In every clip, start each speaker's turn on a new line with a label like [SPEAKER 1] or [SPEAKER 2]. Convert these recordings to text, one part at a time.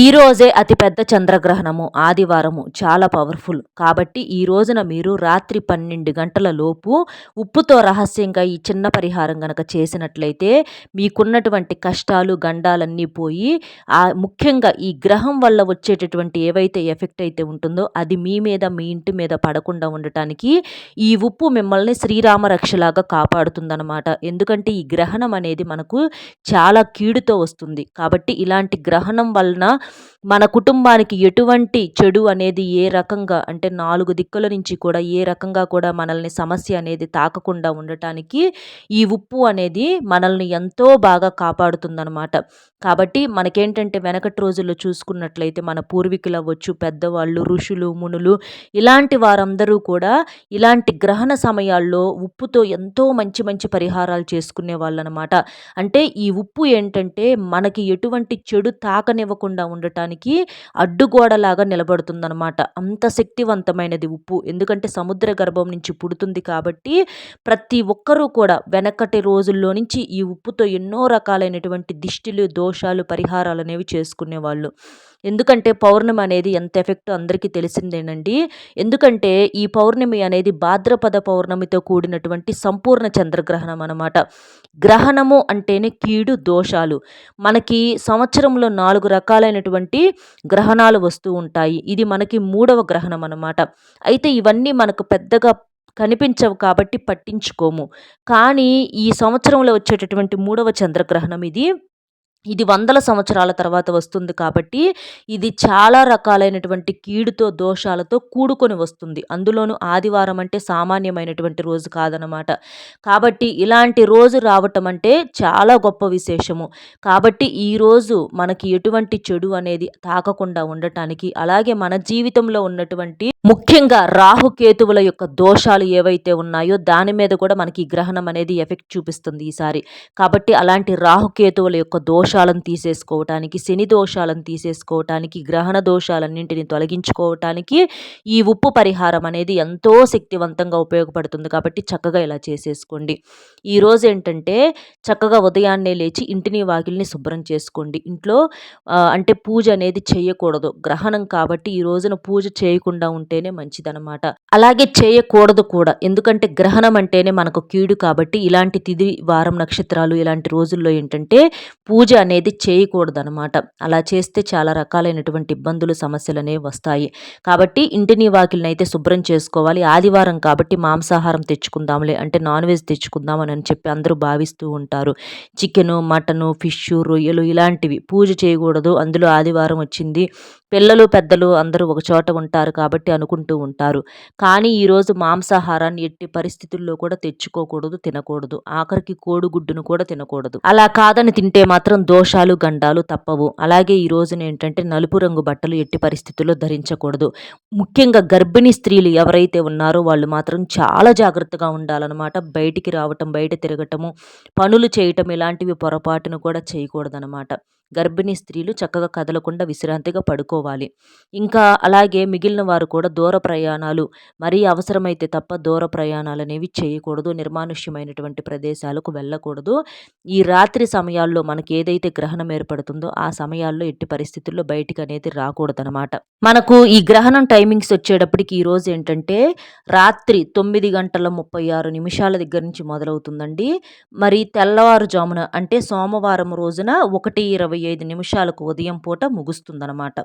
[SPEAKER 1] ఈ రోజే అతిపెద్ద చంద్రగ్రహణము ఆదివారము చాలా పవర్ఫుల్. కాబట్టి ఈ రోజున మీరు రాత్రి పన్నెండు గంటల లోపు ఉప్పుతో రహస్యంగా ఈ చిన్న పరిహారం గనక చేసినట్లయితే మీకున్నటువంటి కష్టాలు గండాలన్నీ పోయి ఆ ముఖ్యంగా ఈ గ్రహం వల్ల వచ్చేటటువంటి ఏవైతే ఎఫెక్ట్ అయితే ఉంటుందో అది మీ మీద మీ ఇంటి మీద పడకుండా ఉండటానికి ఈ ఉప్పు మిమ్మల్ని శ్రీరామ రక్షలాగా కాపాడుతుందన్నమాట. ఎందుకంటే ఈ గ్రహణం అనేది మనకు చాలా కీడుతో వస్తుంది. కాబట్టి ఇలాంటి గ్రహణం వలన మన కుటుంబానికి ఎటువంటి చెడు అనేది ఏ రకంగా అంటే నాలుగు దిక్కుల నుంచి కూడా ఏ రకంగా కూడా మనల్ని సమస్య అనేది తాకకుండా ఉండటానికి ఈ ఉప్పు అనేది మనల్ని ఎంతో బాగా కాపాడుతుందనమాట కాబట్టి మనకేంటంటే వెనకటి రోజుల్లో చూసుకున్నట్లయితే మన పూర్వీకులు అవ్వచ్చు పెద్దవాళ్ళు ఋషులు మునులు ఇలాంటి వారందరూ కూడా ఇలాంటి గ్రహణ సమయాల్లో ఉప్పుతో ఎంతో మంచి మంచి పరిహారాలు చేసుకునే వాళ్ళనమాట అంటే ఈ ఉప్పు ఏంటంటే మనకి ఎటువంటి చెడు తాకనివ్వకుండా ఉండటానికి అడ్డుగోడలాగా నిలబడుతుందనమాట అంత శక్తివంతమైనది ఉప్పు. ఎందుకంటే సముద్ర గర్భం నుంచి పుడుతుంది కాబట్టి ప్రతి ఒక్కరూ కూడా వెనకటి రోజుల్లో నుంచి ఈ ఉప్పుతో ఎన్నో రకాలైనటువంటి దిష్టిలు దోషాలు పరిహారాలు అనేవి చేసుకునేవాళ్ళు. ఎందుకంటే పౌర్ణమి అనేది ఎంత ఎఫెక్ట్ అందరికీ తెలిసిందేనండి. ఎందుకంటే ఈ పౌర్ణమి అనేది భాద్రపద పౌర్ణమితో కూడినటువంటి సంపూర్ణ చంద్రగ్రహణం అనమాట గ్రహణము అంటేనే కీడు దోషాలు. మనకి సంవత్సరంలో నాలుగు రకాలైనటువంటి గ్రహణాలు వస్తూ ఉంటాయి. ఇది మనకి మూడవ గ్రహణం అనమాట అయితే ఇవన్నీ మనకు పెద్దగా కనిపించవు కాబట్టి పట్టించుకోము. కానీ ఈ సంవత్సరంలో వచ్చేటటువంటి మూడవ చంద్రగ్రహణం ఇది ఇది వందల సంవత్సరాల తర్వాత వస్తుంది కాబట్టి ఇది చాలా రకాలైనటువంటి కీడుతో దోషాలతో కూడుకొని వస్తుంది. అందులోనూ ఆదివారం అంటే సామాన్యమైనటువంటి రోజు కాదనమాట కాబట్టి ఇలాంటి రోజు రావటం అంటే చాలా గొప్ప విశేషము. కాబట్టి ఈరోజు మనకి ఎటువంటి చెడు అనేది తాకకుండా ఉండటానికి అలాగే మన జీవితంలో ఉన్నటువంటి ముఖ్యంగా రాహుకేతువుల యొక్క దోషాలు ఏవైతే ఉన్నాయో దాని మీద కూడా మనకి గ్రహణం అనేది ఎఫెక్ట్ చూపిస్తుంది ఈసారి. కాబట్టి అలాంటి రాహుకేతువుల యొక్క దోషాలను తీసేసుకోవటానికి శని దోషాలను తీసేసుకోవటానికి గ్రహణ దోషాలన్నింటినీ తొలగించుకోవటానికి ఈ ఉప్పు పరిహారం అనేది ఎంతో శక్తివంతంగా ఉపయోగపడుతుంది. కాబట్టి చక్కగా ఇలా చేసేసుకోండి. ఈరోజు ఏంటంటే చక్కగా ఉదయాన్నే లేచి ఇంటిని వాకిల్ని శుభ్రం చేసుకోండి. ఇంట్లో అంటే పూజ అనేది చేయకూడదు. గ్రహణం కాబట్టి ఈ రోజున పూజ చేయకుండా ఉంటేనే మంచిదనమాట అలాగే చేయకూడదు కూడా. ఎందుకంటే గ్రహణం అంటేనే మనకు కీడు కాబట్టి ఇలాంటి తిది వారం నక్షత్రాలు ఇలాంటి రోజుల్లో ఏంటంటే పూజ అనేది చేయకూడదనమాట అలా చేస్తే చాలా రకాలైనటువంటి ఇబ్బందులు సమస్యలు అనేవి వస్తాయి. కాబట్టి ఇంటిని వాకిల్ని అయితే శుభ్రం చేసుకోవాలి. ఆదివారం కాబట్టి మాంసాహారం తెచ్చుకుందాంలే అంటే నాన్ వెజ్ తెచ్చుకుందామని అని చెప్పి అందరూ భావిస్తూ ఉంటారు. చికెను మటను ఫిష్ రొయ్యలు ఇలాంటివి పూజ చేయకూడదు. అందులో ఆదివారం వచ్చింది. పిల్లలు పెద్దలు అందరూ ఒక చోట ఉంటారు కాబట్టి అనుకుంటూ ఉంటారు. కానీ ఈరోజు మాంసాహారాన్ని ఎట్టి పరిస్థితుల్లో కూడా తెచ్చుకోకూడదు తినకూడదు. ఆఖరికి కోడిగుడ్డును కూడా తినకూడదు. అలా కాదని తింటే మాత్రం దోషాలు గండాలు తప్పవు. అలాగే ఈ రోజున ఏంటంటే నలుపు రంగు బట్టలు ఎట్టి పరిస్థితుల్లో ధరించకూడదు. ముఖ్యంగా గర్భిణీ స్త్రీలు ఎవరైతే ఉన్నారో వాళ్ళు మాత్రం చాలా జాగ్రత్తగా ఉండాలన్నమాట. బయటికి రావటం బయట తిరగటము పనులు చేయటం ఇలాంటివి పొరపాటును కూడా చేయకూడదనమాట గర్భిణీ స్త్రీలు చక్కగా కదలకుండా విశ్రాంతిగా పడుకోవాలి. ఇంకా అలాగే మిగిలిన వారు కూడా దూర ప్రయాణాలు మరీ అవసరమైతే తప్ప దూర ప్రయాణాలు అనేవి చేయకూడదు నిర్మానుష్యమైనటువంటి ప్రదేశాలకు వెళ్ళకూడదు. ఈ రాత్రి సమయాల్లో మనకి ఏదైతే గ్రహణం ఏర్పడుతుందో ఆ సమయాల్లో ఎట్టి పరిస్థితుల్లో బయటికి అనేది రాకూడదనమాట మనకు ఈ గ్రహణం టైమింగ్స్ వచ్చేటప్పటికి ఈరోజు ఏంటంటే రాత్రి తొమ్మిది గంటల ముప్పై ఆరు నిమిషాల దగ్గర నుంచి మొదలవుతుందండి. మరి తెల్లవారుజామున అంటే సోమవారం రోజున ఒకటి ఇరవై ఐదు నిమిషాలకు ఉదయం పూట ముగుస్తుందన్నమాట.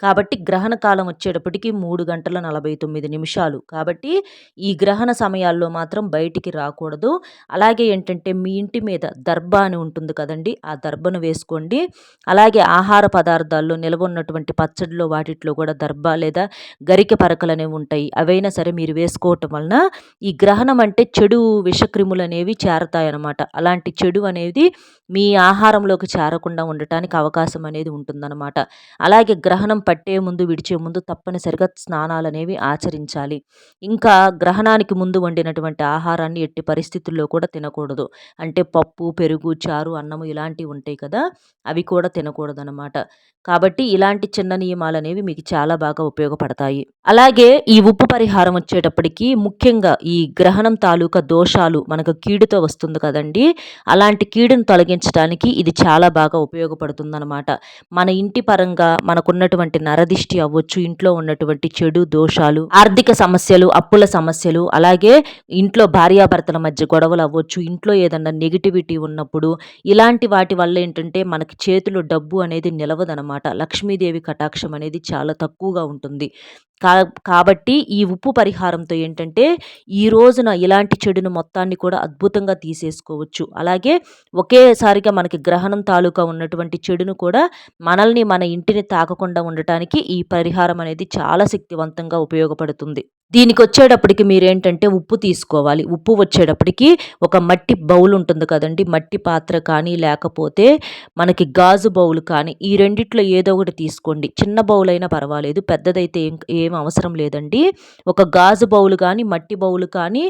[SPEAKER 1] కాబట్టి గ్రహణ కాలం వచ్చేటప్పటికి మూడు గంటల నలభై తొమ్మిది నిమిషాలు. కాబట్టి ఈ గ్రహణ సమయాల్లో మాత్రం బయటికి రాకూడదు. అలాగే ఏంటంటే మీ ఇంటి మీద దర్భ అని ఉంటుంది కదండి ఆ దర్భను వేసుకోండి. అలాగే ఆహార పదార్థాల్లో నిల్వ ఉన్నటువంటి పచ్చడిలో వాటిట్లో కూడా దర్భ లేదా గరిక పరకలు అనేవి ఉంటాయి. అవైనా సరే మీరు వేసుకోవటం వలన ఈ గ్రహణం అంటే చెడు విషక్రిములు అనేవి చేరతాయన్నమాట అలాంటి చెడు అనేది మీ ఆహారంలోకి చేరకుండా ఉండటానికి అవకాశం అనేది ఉంటుందన్నమాట. అలాగే గ్రహణం పట్టే ముందు విడిచే ముందు తప్పనిసరిగా స్నానాలు అనేవి ఆచరించాలి. ఇంకా గ్రహణానికి ముందు వండినటువంటి ఆహారాన్ని ఎట్టి పరిస్థితుల్లో కూడా తినకూడదు. అంటే పప్పు పెరుగు చారు అన్నము ఇలాంటివి ఉంటాయి కదా అవి కూడా తినకూడదు అనమాట కాబట్టి ఇలాంటి చిన్న నియమాలు అనేవి మీకు చాలా బాగా ఉపయోగపడతాయి. అలాగే ఈ ఉప్పు పరిహారం వచ్చేటప్పటికి ముఖ్యంగా ఈ గ్రహణం తాలూకా దోషాలు మనకు కీడుతో వస్తుంది కదండి అలాంటి కీడును తొలగించడానికి ఇది చాలా బాగా ఉపయోగపడుతుందన్నమాట. మన ఇంటి పరంగా మనకున్నటువంటి నరదిష్టి అవ్వచ్చు ఇంట్లో ఉన్నటువంటి చెడు దోషాలు ఆర్థిక సమస్యలు అప్పుల సమస్యలు అలాగే ఇంట్లో భార్యాభర్తల మధ్య గొడవలు అవ్వచ్చు ఇంట్లో ఏదన్నా నెగిటివిటీ ఉన్నప్పుడు ఇలాంటి వాటి వల్ల ఏంటంటే మనకి చేతిలో డబ్బు అనేది నిలవదనమాట లక్ష్మీదేవి కటాక్షం అనేది చాలా తక్కువగా ఉంటుంది. కా కాబట్టి ఈ ఉప్పు పరిహారంతో ఏంటంటే ఈ రోజున ఇలాంటి చెడును మొత్తాన్ని కూడా అద్భుతంగా తీసేసుకోవచ్చు. అలాగే ఒకేసారిగా మనకి గ్రహణం తాలూకా ఉన్నటువంటి చెడును కూడా మనల్ని మన ఇంటిని తాకకుండా ఉండటానికి ఈ పరిహారం అనేది చాలా శక్తివంతంగా ఉపయోగపడుతుంది. దీనికి వచ్చేటప్పటికి మీరేంటంటే ఉప్పు తీసుకోవాలి. ఉప్పు వచ్చేటప్పటికి ఒక మట్టి బౌల్ ఉంటుంది కదండి. మట్టి పాత్ర కానీ లేకపోతే మనకి గాజు బౌల్ కానీ ఈ రెండిట్లో ఏదో ఒకటి తీసుకోండి. చిన్న బౌల్ అయినా పర్వాలేదు. పెద్దదైతే ఏం ఏం అవసరం లేదండి. ఒక గాజు బౌల్ కానీ మట్టి బౌల్ కానీ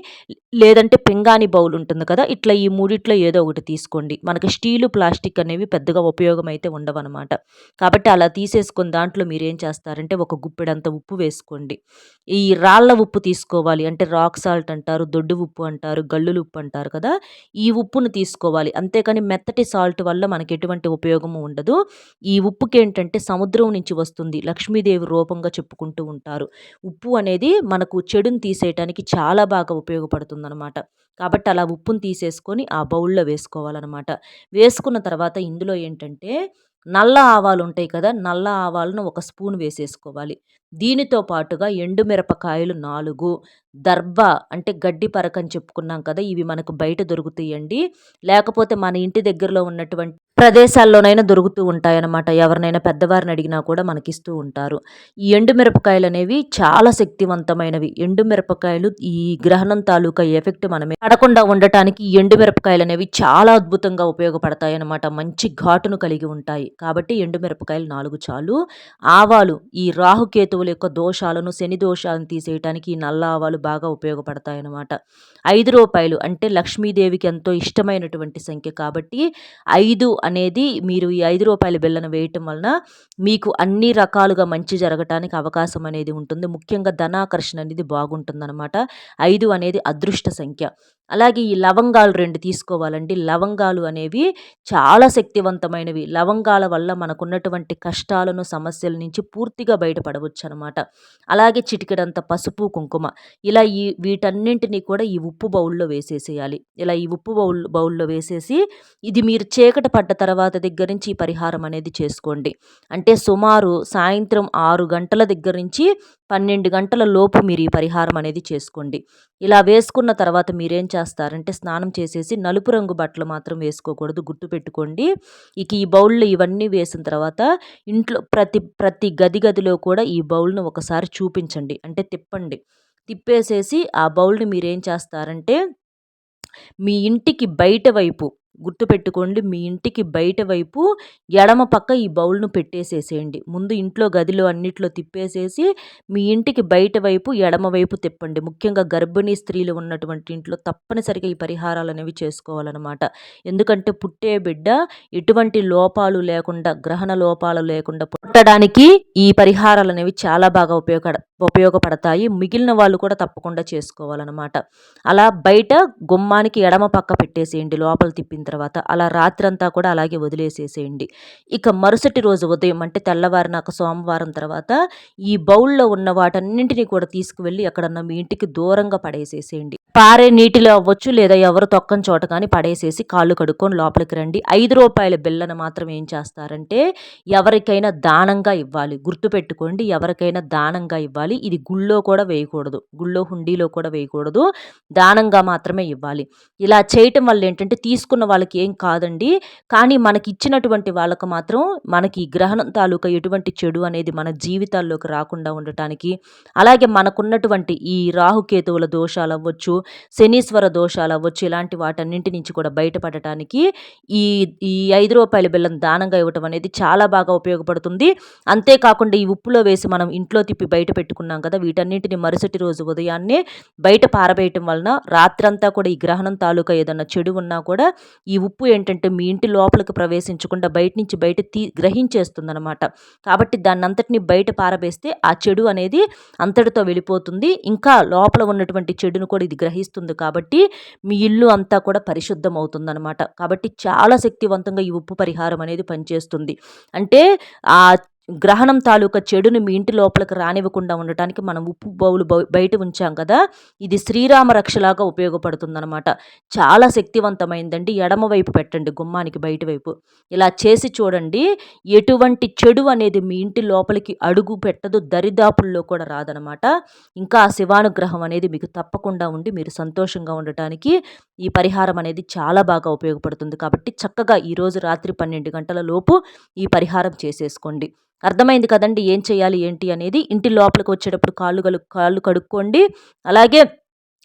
[SPEAKER 1] లేదంటే పింగాణి బౌల్ ఉంటుంది కదా ఇట్లా ఈ మూడిట్లో ఏదో ఒకటి తీసుకోండి. మనకి స్టీలు ప్లాస్టిక్ అనేవి పెద్దగా ఉపయోగం అయితే ఉండవన్నమాట. కాబట్టి అలా తీసేసుకుని దాంట్లో మీరు ఏం చేస్తారంటే ఒక గుప్పెడంత ఉప్పు వేసుకోండి. ఈ రాళ్ళ ఉప్పు తీసుకోవాలి అంటే రాక్ సాల్ట్ అంటారు దొడ్డు ఉప్పు అంటారు గల్లులు ఉప్పు అంటారు కదా ఈ ఉప్పును తీసుకోవాలి. అంతేకాని మెత్తటి సాల్ట్ వల్ల మనకి ఎటువంటి ఉపయోగము ఉండదు. ఈ ఉప్పుకి ఏంటంటే సముద్రం నుంచి వస్తుంది లక్ష్మీదేవి రూపంగా చెప్పుకుంటూ ఉంటారు. ఉప్పు అనేది మనకు చెడుని తీసేయటానికి చాలా బాగా ఉపయోగపడుతుంది. అనమాట కాబట్టి అలా ఉప్పును తీసేసుకొని ఆ బౌల్లో వేసుకోవాలన్నమాట. వేసుకున్న తర్వాత ఇందులో ఏంటంటే నల్ల ఆవాలు ఉంటాయి కదా నల్ల ఆవాలను ఒక స్పూన్ వేసేసుకోవాలి. దీనితో పాటుగా ఎండుమిరపకాయలు నాలుగు దర్భ అంటే గడ్డి పరకని చెప్పుకున్నాం కదా ఇవి మనకు బయట దొరుకుతాయండి. లేకపోతే మన ఇంటి దగ్గరలో ఉన్నటువంటి ప్రదేశాల్లోనైనా దొరుకుతూ ఉంటాయన్నమాట. ఎవరినైనా పెద్దవారిని అడిగినా కూడా మనకిస్తూ ఉంటారు. ఈ ఎండుమిరపకాయలు అనేవి చాలా శక్తివంతమైనవి. ఎండుమిరపకాయలు ఈ గ్రహణం తాలూకా ఎఫెక్ట్ మనమే పడకుండా ఉండటానికి ఎండుమిరపకాయలు అనేవి చాలా అద్భుతంగా ఉపయోగపడతాయి అన్నమాట మంచి ఘాటును కలిగి ఉంటాయి. కాబట్టి ఎండుమిరపకాయలు నాలుగు చాలు. ఆవాలు ఈ రాహుకేతువుల యొక్క దోషాలను శని దోషాలను తీసేయటానికి ఈ నల్ల ఆవాలు బాగా ఉపయోగపడతాయి అన్నమాట ఐదు రూపాయలు అంటే లక్ష్మీదేవికి ఎంతో ఇష్టమైనటువంటి సంఖ్య. కాబట్టి ఐదు అనేది మీరు ఈ ఐదు రూపాయల బిళ్ళను వేయటం వలన మీకు అన్ని రకాలుగా మంచి జరగటానికి అవకాశం అనేది ఉంటుంది. ముఖ్యంగా ధనాకర్షణ అనేది బాగుంటుందన్నమాట. ఐదు అనేది అదృష్ట సంఖ్య. అలాగే ఈ లవంగాలు రెండు తీసుకోవాలండి. లవంగాలు అనేవి చాలా శక్తివంతమైనవి. లవంగాల వల్ల మనకున్నటువంటి కష్టాలను సమస్యల నుంచి పూర్తిగా బయటపడవచ్చు అనమాట అలాగే చిటికెడంత పసుపు కుంకుమ. ఇలా ఈ వీటన్నింటినీ కూడా ఈ ఉప్పు బౌల్లో వేసేసేయాలి. ఇలా ఈ ఉప్పు బౌల్ బౌల్లో వేసేసి ఇది మీరు చీకట పడ్డ తర్వాత దగ్గర నుంచి ఈ పరిహారం అనేది చేసుకోండి. అంటే సుమారు సాయంత్రం ఆరు గంటల దగ్గర నుంచి పన్నెండు గంటల లోపు మీరు ఈ పరిహారం అనేది చేసుకోండి. ఇలా వేసుకున్న తర్వాత మీరేం చేస్తారంటే స్నానం చేసేసి నలుపు రంగు బట్టలు మాత్రం వేసుకోకూడదు గుర్తుపెట్టుకోండి ఇక ఈ బౌల్లో ఇవన్నీ వేసిన తర్వాత ఇంట్లో ప్రతి ప్రతి గది గదిలో కూడా ఈ బౌల్ను ఒకసారి చూపించండి. అంటే తిప్పండి. తిప్పేసేసి ఆ బౌల్ని మీరేం చేస్తారంటే మీ ఇంటికి బయట వైపు గుర్తుపెట్టుకోండి మీ ఇంటికి బయట వైపు ఎడమ పక్క ఈ బౌల్ను పెట్టేసేసేయండి. ముందు ఇంట్లో గదిలో అన్నిట్లో తిప్పేసేసి మీ ఇంటికి బయట వైపు ఎడమ వైపు తిప్పండి. ముఖ్యంగా గర్భిణీ స్త్రీలు ఉన్నటువంటి ఇంట్లో తప్పనిసరిగా ఈ పరిహారాలు అనేవి చేసుకోవాలన్నమాట. ఎందుకంటే పుట్టే బిడ్డ ఎటువంటి లోపాలు లేకుండా గ్రహణ లోపాలు లేకుండా పుట్టడానికి ఈ పరిహారాలు అనేవి చాలా బాగా ఉపయోగ ఉపయోగపడతాయి. మిగిలిన వాళ్ళు కూడా తప్పకుండా చేసుకోవాలన్నమాట. అలా బయట గుమ్మానికి ఎడమ పక్క పెట్టేసేయండి లోపల తిప్పిన తర్వాత. అలా రాత్రంతా కూడా అలాగే వదిలేసేసేయండి. ఇక మరుసటి రోజు ఉదయం అంటే తెల్లవారినాక సోమవారం తర్వాత ఈ బౌల్లో ఉన్న వాటన్నింటినీ కూడా తీసుకువెళ్ళి ఎక్కడన్నా మీ ఇంటికి దూరంగా పడేసేసేయండి. పారే నీటిలో అవ్వచ్చు లేదా ఎవరు తొక్కని చోట కానీ పడేసేసి కాళ్ళు కడుక్కొని లోపలికి రండి. ఐదు రూపాయల బిల్లను మాత్రం ఏం చేస్తారంటే ఎవరికైనా దానంగా ఇవ్వాలి. గుర్తుపెట్టుకోండి ఎవరికైనా దానంగా ఇవ్వాలి. ఇది గుళ్ళో కూడా వేయకూడదు. గుళ్ళో హుండీలో కూడా వేయకూడదు. దానంగా మాత్రమే ఇవ్వాలి. ఇలా చేయటం వల్ల ఏంటంటే తీసుకున్న వాళ్ళకి ఏం కాదండి. కానీ మనకి ఇచ్చినటువంటి వాళ్ళకు మాత్రం మనకి గ్రహణం తాలూకా ఎటువంటి చెడు అనేది మన జీవితాల్లోకి రాకుండా ఉండటానికి అలాగే మనకున్నటువంటి ఈ రాహుకేతువుల దోషాలు అవ్వచ్చు శనీశ్వర దోషాలు అవ్వచ్చు ఇలాంటి వాటన్నింటి నుంచి కూడా బయటపడటానికి ఈ ఈ ఐదు రూపాయల బెల్లం దానంగా ఇవ్వటం అనేది చాలా బాగా ఉపయోగపడుతుంది. అంతేకాకుండా ఈ ఉప్పులో వేసి మనం ఇంట్లో తిప్పి బయట పెట్టుకున్నాం కదా వీటన్నింటిని మరుసటి రోజు ఉదయాన్నే బయట పారబేయటం వలన రాత్రంతా కూడా ఈ గ్రహణం తాలూకా ఏదన్నా చెడు ఉన్నా కూడా ఈ ఉప్పు ఏంటంటే మీ ఇంటి లోపలికి ప్రవేశించకుండా బయట నుంచి బయట తీ గ్రహించేస్తుంది అనమాట కాబట్టి దాన్ని అంతటిని బయట పారబేస్తే ఆ చెడు అనేది అంతటితో వెళ్ళిపోతుంది. ఇంకా లోపల ఉన్నటువంటి చెడును కూడా ఇది గ్రహిస్తుంది కాబట్టి మీ ఇల్లు అంతా కూడా పరిశుద్ధం అవుతుందన్నమాట కాబట్టి చాలా శక్తివంతంగా ఈ ఉప్పు పరిహారం అనేది పనిచేస్తుంది. అంటే ఆ గ్రహణం తాలూకా చెడును మీ ఇంటి లోపలికి రానివ్వకుండా ఉండటానికి మనం ఉప్పు బౌలు బయట ఉంచాం కదా ఇది శ్రీరామ రక్షలాగా ఉపయోగపడుతుందన్నమాట. చాలా శక్తివంతమైందండి. ఎడమ వైపు పెట్టండి గుమ్మానికి బయట వైపు. ఇలా చేసి చూడండి ఎటువంటి చెడు అనేది మీ ఇంటి లోపలికి అడుగు పెట్టదు దరిదాపుల్లో కూడా రాదనమాట ఇంకా ఆ శివానుగ్రహం అనేది మీకు తప్పకుండా ఉండి మీరు సంతోషంగా ఉండటానికి ఈ పరిహారం అనేది చాలా బాగా ఉపయోగపడుతుంది. కాబట్టి చక్కగా ఈరోజు రాత్రి పన్నెండు గంటల లోపు ఈ పరిహారం చేసేసుకోండి. అర్థమైంది కదండి ఏం చేయాలి ఏంటి అనేది. ఇంటి లోపలికి వచ్చేటప్పుడు కాళ్ళు కలు కాళ్ళు కడుక్కోండి. అలాగే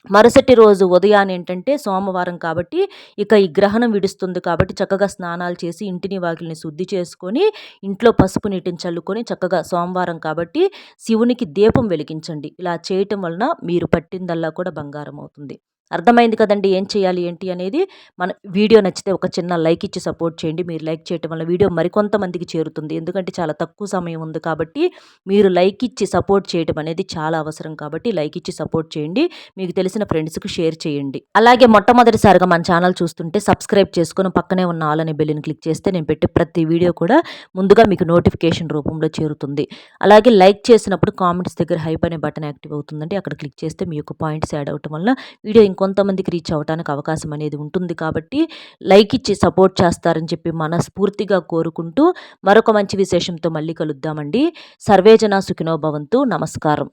[SPEAKER 1] మరుసటి రోజు ఉదయాన్ని ఏంటంటే సోమవారం కాబట్టి ఇక ఈ గ్రహణం విడుస్తుంది కాబట్టి చక్కగా స్నానాలు చేసి ఇంటిని వాకిల్ని శుద్ధి చేసుకొని ఇంట్లో పసుపు నీటిని చల్లుకొని చక్కగా సోమవారం కాబట్టి శివునికి దీపం వెలిగించండి. ఇలా చేయటం వలన మీరు పట్టిందల్లా కూడా బంగారం అవుతుంది. అర్థమైంది కదండి ఏం చేయాలి ఏంటి అనేది. మన వీడియో నచ్చితే ఒక చిన్న లైక్ ఇచ్చి సపోర్ట్ చేయండి. మీరు లైక్ చేయటం వల్ల వీడియో మరికొంతమందికి చేరుతుంది. ఎందుకంటే చాలా తక్కువ సమయం ఉంది కాబట్టి మీరు లైక్ ఇచ్చి సపోర్ట్ చేయడం అనేది చాలా అవసరం కాబట్టి లైక్ ఇచ్చి సపోర్ట్ చేయండి. మీకు తెలిసిన ఫ్రెండ్స్కి షేర్ చేయండి. అలాగే మొట్టమొదటిసారిగా మన ఛానల్ చూస్తుంటే సబ్స్క్రైబ్ చేసుకుని పక్కనే ఉన్న ఆల్ అనే బెల్లిని క్లిక్ చేస్తే నేను పెట్టే ప్రతి వీడియో కూడా ముందుగా మీకు నోటిఫికేషన్ రూపంలో చేరుతుంది. అలాగే లైక్ చేసినప్పుడు కామెంట్స్ దగ్గర హైప్ అనే బటన్ యాక్టివ్ అవుతుందండి. అక్కడ క్లిక్ చేస్తే మీ యొక్క పాయింట్స్ యాడ్ అవటం వల్ల వీడియో ఇంకో కొంతమందికి రీచ్ అవ్వడానికి అవకాశం అనేది ఉంటుంది కాబట్టి లైక్ ఇచ్చి సపోర్ట్ చేస్తారని చెప్పి మనస్ఫూర్తిగా కోరుకుంటూ మరొక మంచి విశేషంతో మళ్ళీ కలుద్దామండి. సర్వేజన సుఖినోభవంతు నమస్కారం.